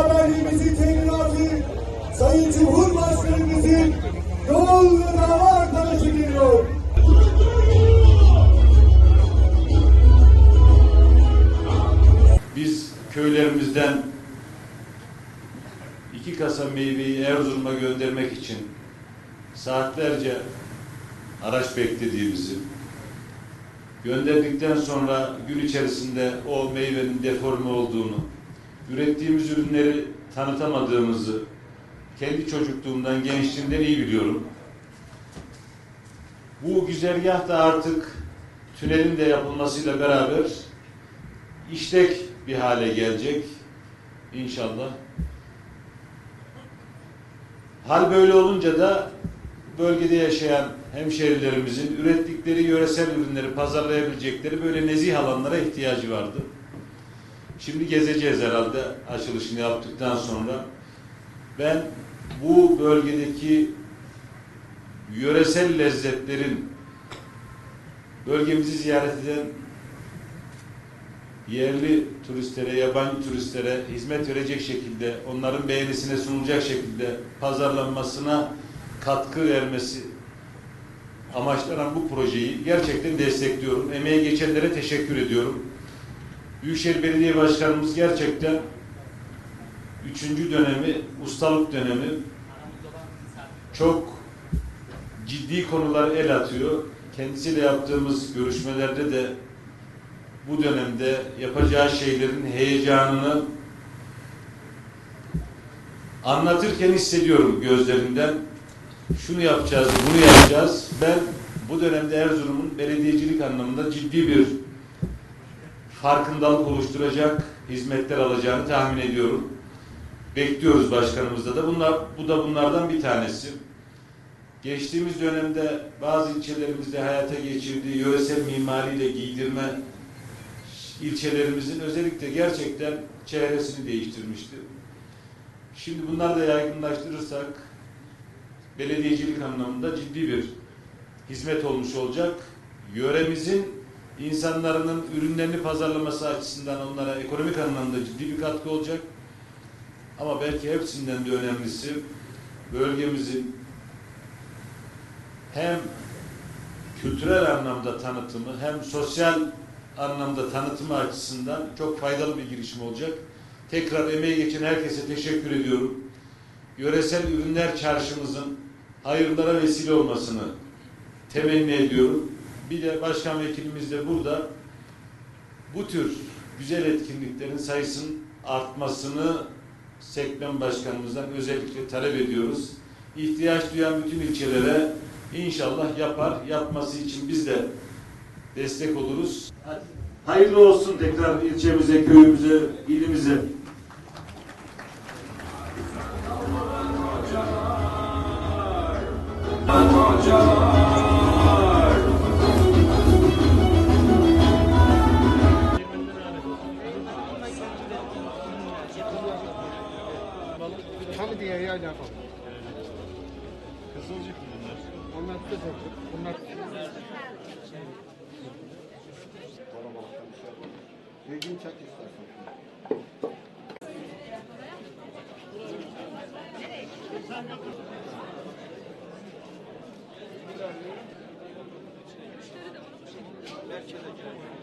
beraberliğimizin teminatı Sayın Cumhurbaşkanımızın yol ve dava arkadaşı geliyor. Biz köylerimizden iki kasa meyveyi Erzurum'a göndermek için saatlerce araç beklediğimizi, gönderdikten sonra gün içerisinde o meyvenin deforme olduğunu, ürettiğimiz ürünleri tanıtamadığımızı kendi çocukluğumdan, gençliğimden iyi biliyorum. Bu güzergah da artık tünelin de yapılmasıyla beraber işlek bir hale gelecek inşallah. Hal böyle olunca da bölgede yaşayan hemşehrilerimizin ürettikleri yöresel ürünleri pazarlayabilecekleri böyle nezih alanlara ihtiyacı vardı. Şimdi gezeceğiz herhalde açılışını yaptıktan sonra. Ben bu bölgedeki yöresel lezzetlerin bölgemizi ziyaret eden yerli turistlere, yabancı turistlere hizmet verecek şekilde, onların beğenisine sunulacak şekilde pazarlanmasına katkı vermesi amaçlanan bu projeyi gerçekten destekliyorum. Emeğe geçenlere teşekkür ediyorum. Büyükşehir Belediye Başkanımız gerçekten üçüncü dönemi, ustalık dönemi çok ciddi konular el atıyor. Kendisiyle yaptığımız görüşmelerde de bu dönemde yapacağı şeylerin heyecanını anlatırken hissediyorum gözlerinden. Şunu yapacağız, bunu yapacağız. Ben bu dönemde Erzurum'un belediyecilik anlamında ciddi bir farkındalık oluşturacak hizmetler alacağını tahmin ediyorum. Bekliyoruz başkanımızda da. Bunlar, bu da bunlardan bir tanesi. Geçtiğimiz dönemde bazı ilçelerimizde hayata geçirdiği yöresel mimariyle giydirme ilçelerimizin özellikle gerçekten çehresini değiştirmişti. Şimdi bunları da yaygınlaştırırsak belediyecilik anlamında ciddi bir hizmet olmuş olacak. Yöremizin insanların ürünlerini pazarlaması açısından onlara ekonomik anlamda ciddi bir katkı olacak. Ama belki hepsinden de önemlisi bölgemizin hem kültürel anlamda tanıtımı hem sosyal anlamda tanıtımı açısından çok faydalı bir girişim olacak. Tekrar emeği geçen herkese teşekkür ediyorum. Yöresel ürünler çarşımızın hayırlara vesile olmasını temenni ediyorum. Bir de başkan vekilimiz de burada bu tür güzel etkinliklerin sayısının artmasını Sekmen Başkanımızdan özellikle talep ediyoruz. İhtiyaç duyan bütün ilçelere inşallah yapar. Yapması için biz de destek oluruz. Hayırlı olsun tekrar ilçemize, köyümüze, ilimize. Tam Kızılcık mı bunlar? Onlar kızılcık. Bunlar Kalabalıktan bir şey yapalım. Bir gün çak istersen. Sen götür. Merkez'e girelim.